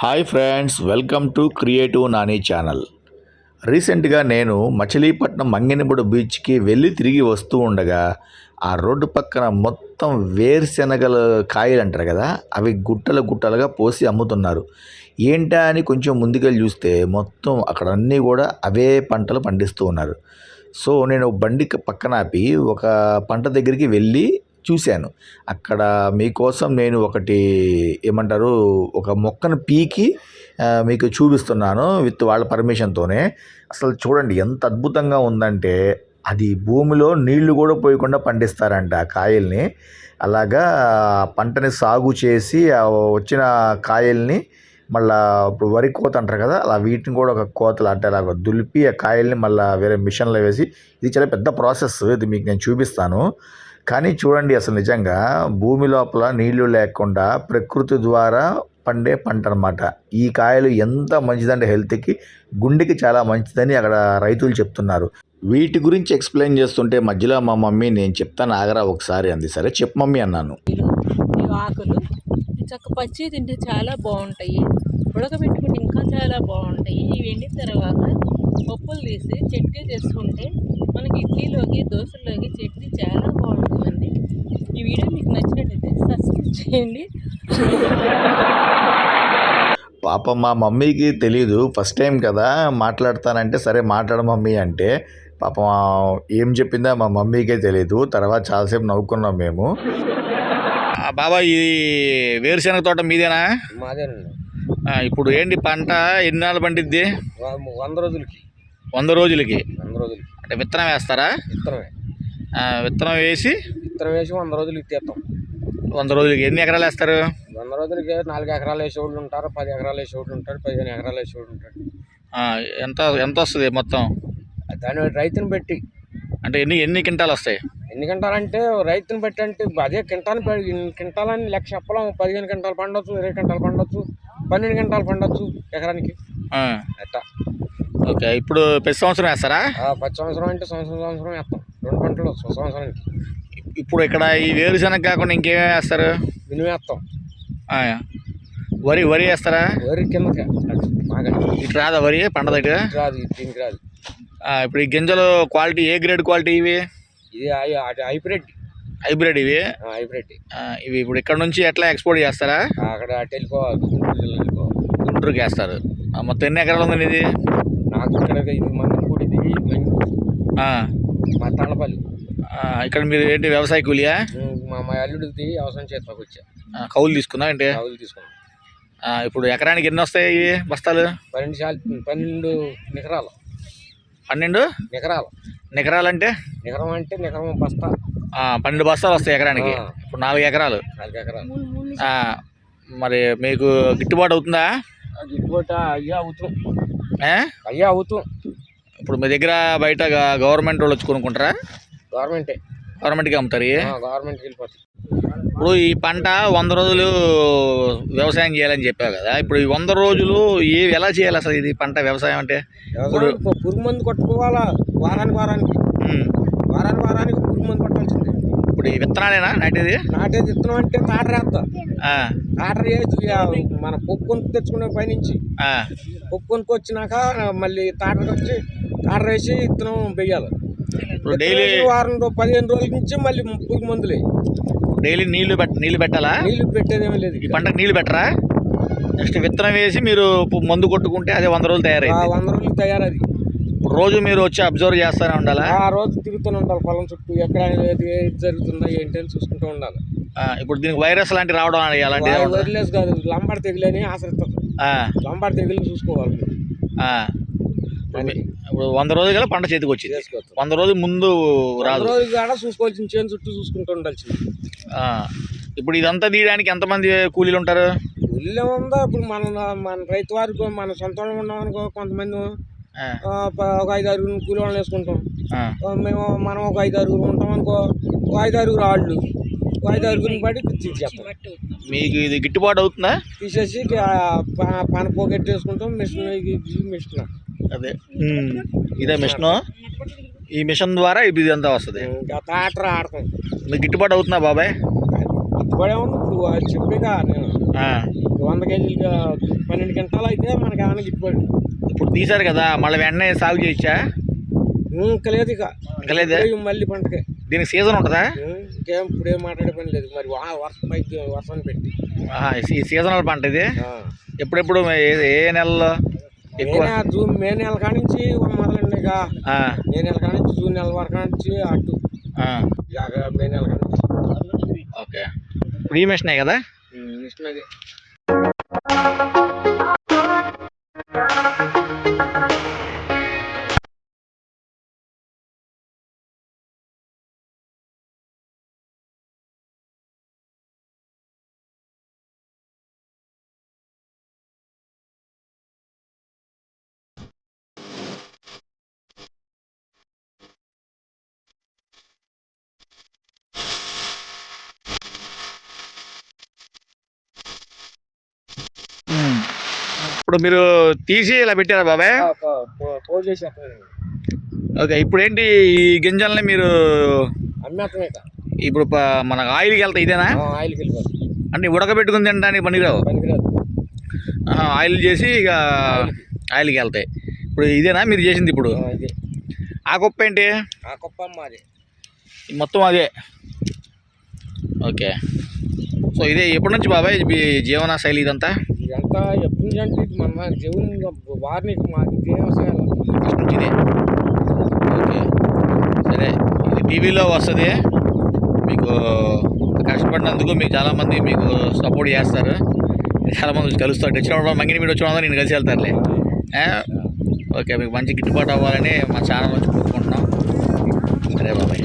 Hi friends welcome to creative Nani channel. రీసెంట్గా నేను మచిలీపట్నం మంగినబుడు బీచ్కి వెళ్ళి తిరిగి వస్తూ ఉండగా ఆ రోడ్డు పక్కన మొత్తం వేరుశెనగల కాయలు అంటారు కదా అవి గుట్టలు గుట్టలుగా పోసి అమ్ముతున్నారు. ఏంటా అని కొంచెం ముందుకెళ్ళి చూస్తే మొత్తం అక్కడ అన్నీ కూడా అవే పంటలు పండిస్తూ ఉన్నారు. సో నేను బండి పక్కన ఆపి ఒక పంట దగ్గరికి వెళ్ళి చూశాను. అక్కడ మీకోసం నేను ఒకటి ఏమంటారు ఒక మొక్కను పీకి మీకు చూపిస్తున్నాను విత్ వాళ్ళ పర్మిషన్తోనే. అసలు చూడండి ఎంత అద్భుతంగా ఉందంటే అది భూమిలో నీళ్ళు కూడా పోయకుండా పండిస్తారంట ఆ కాయల్ని. అలాగా పంటని సాగు చేసి వచ్చిన కాయల్ని మళ్ళా ఇప్పుడు వరి కోత అంటారు కదా అలా వీటిని కూడా ఒక కోతలు అంటే అలాగ దులిపి ఆ కాయల్ని మళ్ళీ వేరే మిషన్లో వేసి ఇది చాలా పెద్ద ప్రాసెస్ ఇది మీకు నేను చూపిస్తాను. కానీ చూడండి అసలు నిజంగా భూమి లోపల నీళ్ళు లేకుండా ప్రకృతి ద్వారా పండే పంట అనమాట ఈ కాయలు ఎంత మంచిదంటే హెల్త్కి గుండెకి చాలా మంచిదని అక్కడ రైతులు చెప్తున్నారు. వీటి గురించి ఎక్స్ప్లెయిన్ చేస్తుంటే మధ్యలో మా మమ్మీ నేను చెప్తాను ఆగరా ఒకసారి అంది. సరే చెప్పు మమ్మీ అన్నాను. ఆకులు చక్క పచ్చి తింటే చాలా బాగుంటాయి. ఉడకబెట్టుకుంటే ఇంకా చాలా బాగుంటాయి. ఇవి ఎండిన తర్వాత పప్పులు తీసి చట్నీ చేసుకుంటే మనకి ఇడ్లీలోకి దోశల్లోకి చట్నీ చాలా చేయండి. పాపం మా మమ్మీకి తెలీదు ఫస్ట్ టైం కదా మాట్లాడతానంటే సరే మాట్లాడ మమ్మీ అంటే పాపం ఏం చెప్పిందో మా మమ్మీకే తెలీదు తర్వాత చాలాసేపు నవ్వుకున్నాం మేము. బాబా ఈ వేరుశెనగ తోట మీదేనా? మాదేనండి. ఆ, ఇప్పుడు ఏంటి పంట ఎన్ని నాళ్ళు పండిద్ది? వంద రోజులకి. వంద రోజులకి? వంద రోజులకి. అంటే విత్తనం వేస్తారా? విత్తనమే. ఆ, విత్తనం వేసి? విత్తనం వేసి వంద రోజులకి తీస్తాం. వంద రోజులకి ఎన్ని ఎకరాలు వేస్తారు? వంద రోజులకి నాలుగు ఎకరాలు వేసేవాళ్ళు ఉంటారు పది ఎకరాలు వేసేవాళ్ళు ఉంటారు పదిహేను ఎకరాలు వేసేవాళ్ళు ఉంటారు. ఎంత ఎంత వస్తుంది మొత్తం? దాని రైతుని బట్టి. అంటే ఎన్ని ఎన్ని క్వింటాలు వస్తాయి? ఎన్ని గంటలంటే రైతుని బట్టి అంటే అదే కింటాలు కింటాలని లెక్క చెప్పలేం పదిహేను గంటలు పండొచ్చు ఇరవై గంటలు పండొచ్చు పన్నెండు గంటలు పండొచ్చు ఎకరానికి. ఓకే ఇప్పుడు ప్రతి సంవత్సరం వేస్తారా? పది సంవత్సరం అంటే సంవత్సరం సంవత్సరం వేస్తాం. రెండు పంటలు సంవత్సరానికి. ఇప్పుడు ఇక్కడ ఈ వేరుశెనగ కాకుండా ఇంకేమేమి వేస్తారు? మినిమం వేస్తాం. ఆ, వరి వరి వేస్తారా? వరి బాగా ఇటు రాదా వరి పంట దగ్గర? రాదు ఇది దీనికి రాదు. ఇప్పుడు ఈ గింజలు క్వాలిటీ ఏ గ్రేడ్ క్వాలిటీ ఇవి? ఇది హైబ్రిడ్. హైబ్రిడ్ ఇవి? హైబ్రిడ్. ఇవి ఇప్పుడు ఇక్కడ నుంచి ఎట్లా ఎక్స్పోర్ట్ చేస్తారా? అక్కడ అటు వెళ్ళిపోవాలి గుంటూరుకి వేస్తారు. మొత్తం ఎన్ని ఎకరాలు ఉందండి ఇది? నాకు ఇక్కడ ఇది మందిపూడి ఇది మందిపూడి ఆ, మా తలపల్లి ఇక్కడ మీరు ఏంటి వ్యవసాయ కూలియా? మా మా అల్లుడిది వ్యవసాయం చేస్తాకు వచ్చా. కౌలు తీసుకున్నా ఏంటి? కావులు తీసుకున్నాం. ఇప్పుడు ఎకరానికి ఎన్ని వస్తాయి బస్తాలు? పన్నెండు శాల పన్నెండు నికరాలు. పన్నెండు? నికరాలు. ఎకరాలంటే నికరం అంటే నికరం బస్తా. ఆ, పన్నెండు బస్తాలు వస్తాయి ఎకరానికి. ఇప్పుడు నాలుగు ఎకరాలు. నాలుగు ఎకరాలు. ఆ, మరి మీకు గిట్టుబాటు అవుతుందా? గిట్టుబాటు అయ్యా అవుతాం ఏ? అయ్యా అవుతాం ఇప్పుడు మీ దగ్గర బయట గవర్నమెంట్ వాళ్ళు వచ్చి కొనుక్కుంటారా? గవర్నమెంటే. గవర్నమెంట్కి అమ్ముతారు గవర్నమెంట్కి వెళ్ళిపోతాయి ఇప్పుడు ఈ పంట వంద రోజులు వ్యవసాయం చేయాలని చెప్పావు కదా ఇప్పుడు ఈ వంద రోజులు ఏ ఎలా చేయాలి అసలు ఇది పంట వ్యవసాయం అంటే? ఇప్పుడు పురుగు మందు కొట్టుకోవాలా వారానికి వారానికి? వారానికి వారానికి పురుగు మందు కొట్టాల్సిందే. ఇప్పుడు ఈ విత్తనాలేనా నాటేది? నాటేది విత్తనం అంటే తాటర వేస్తా తాటర వేసి మన కొనుక్కు తెచ్చుకునే పైనుంచి ఆ, పప్పు కొనుక్కొచ్చినాక మళ్ళీ తాటరకు వచ్చి తాటర వేసి విత్తనం వేయాలి. ఇప్పుడు డైలీ వారం పదిహేను రోజుల నుంచి మళ్ళీ పురుగు మందులే. డైలీ నీళ్ళు పెట్ట నీళ్ళు పెట్టాలా? నీళ్ళు పెట్టేదేమీ లేదు ఈ పంటకు నీళ్ళు పెట్టరా? నెక్స్ట్ విత్తనం వేసి మీరు మందు కొట్టుకుంటే అదే వంద రోజులు ఆ తయారైంది వంద రోజులు తయారది. ఇప్పుడు రోజు మీరు వచ్చి అబ్జర్వ్ చేస్తూనే ఉండాలా? ఆ రోజు తిరుగుతూనే ఉండాలి పొలం చుట్టూ. ఎక్కడ ఏది జరుగుతుందో ఏంటి అని చూసుకుంటూ ఉండాలి. ఇప్పుడు దీనికి వైరస్ లాంటి రావడం అని ఉందా? వదిలేసి కాదు లంబాడి తెగులని ఆశ్రయిస్తారు. ఆ, లంబాడి తెగులు చూసుకోవాలి. ఇప్పుడు వంద రోజులు పంట చేతికి వచ్చింది. వంద రోజులు ముందు రాదు. రోజులు కాడ చూసుకోవాల్సిన చేను చుట్టూ చూసుకుంటూ ఉండాల్సింది. ఇప్పుడు ఇదంతా తీయడానికి ఎంతమంది కూలీలు ఉంటారు? ఊళ్ళో ఉందా ఇప్పుడు మన మన రైతు వారికి మన సొంత ఉన్నాం అనుకో కొంతమంది ఒక ఐదు ఆరుగురు కూలి వాళ్ళని వేసుకుంటాం. మేము మనం ఒక ఐదు ఆరుగురు ఉంటాం అనుకో ఒక ఐదు ఆరుగురు ఆళ్ళు. ఒక ఐదు ఆరుగురిని బట్టి తీసేస్తాం. మీకు ఇది గిట్టుబాటు అవుతుందా? తీసేసి పన పోగెట్ వేసుకుంటాం మిషన్ మిషన్. అదే. ఇదే మిషన్? ఈ మిషన్ ద్వారా ఇది ఇదంతా వస్తుంది. ఇంకా తాటర ఆడతాం. మీకు గిట్టుబాటు అవుతుందా బాబాయ్? ఇప్పుడే ఉంది. ఇప్పుడు చెప్పేగా నేను. వంద కేజీలుగా పన్నెండు గంటలు అయితే మనకి ఏమైనా గిట్టుబడి ఇప్పుడు తీశారు కదా మళ్ళీ వెంటనే సాగు చేయొచ్చా ఇంకా లేదు ఇక. ఇంకా లేదా? మళ్ళీ పంటకి. దీనికి సీజన్ ఉంటుందా? ఇంకేం ఇప్పుడే మాట్లాడే పని లేదు. మరి వర్షం అయితే వర్షాన్ని పెట్టి. ఈ సీజనల్ పంట ఇది. ఎప్పుడెప్పుడు ఏ- ఏ నెలలో? జూన్ మే నెల కానించి మొదలండి ఇక. మే నెల కానించి జూన్ నెల వరకు కానించి అటు. మే నెల కానించి ఓకే. ఇప్పుడు ఈ మిషనే కదా? ఇష్టం అది. ఇప్పుడు మీరు తీసి ఇలా పెట్టారా బాబాయ్? ఓకే ఇప్పుడు ఏంటి ఈ గింజల్ని మీరు ఇప్పుడు మన ఆయిల్కి వెళ్తాయి ఇదేనా? ఆయిల్కి అంటే ఉడకబెట్టుకుని తినడానికి పనికిరావు? ఆయిల్ చేసి ఇక ఆయిల్కి. వెళ్తాయి ఇప్పుడు ఇదేనా మీరు చేసింది ఇప్పుడు? ఆ, కుప్ప ఏంటి? ఆ కుప్ప మాది మొత్తం అదే. ఓకే. సో ఇదే ఎప్పటి నుంచి బాబాయ్ జీవన శైలి ఇదంతా? ఇదంతా ఎప్పటి నుంచి అంటే ఇది మన మన జీవనం వారిని మాకు దేవసాయాలు ఇదే. ఓకే. సరే. ఇది టీవీలో వస్తుంది. మీకు కష్టపడినందుకు మీకు చాలామంది మీకు సపోర్ట్ చేస్తారు. చాలామంది కలుస్తారు. తెచ్చినప్పుడు మంగిని మీరు వచ్చిన నేను కలిసి వెళ్తారులే ఓకే. మీకు మంచి గిట్టుబాటు అవ్వాలని మా ఛానల్ నుంచి కోరుకుంటున్నాం. సరే బాబాయ్.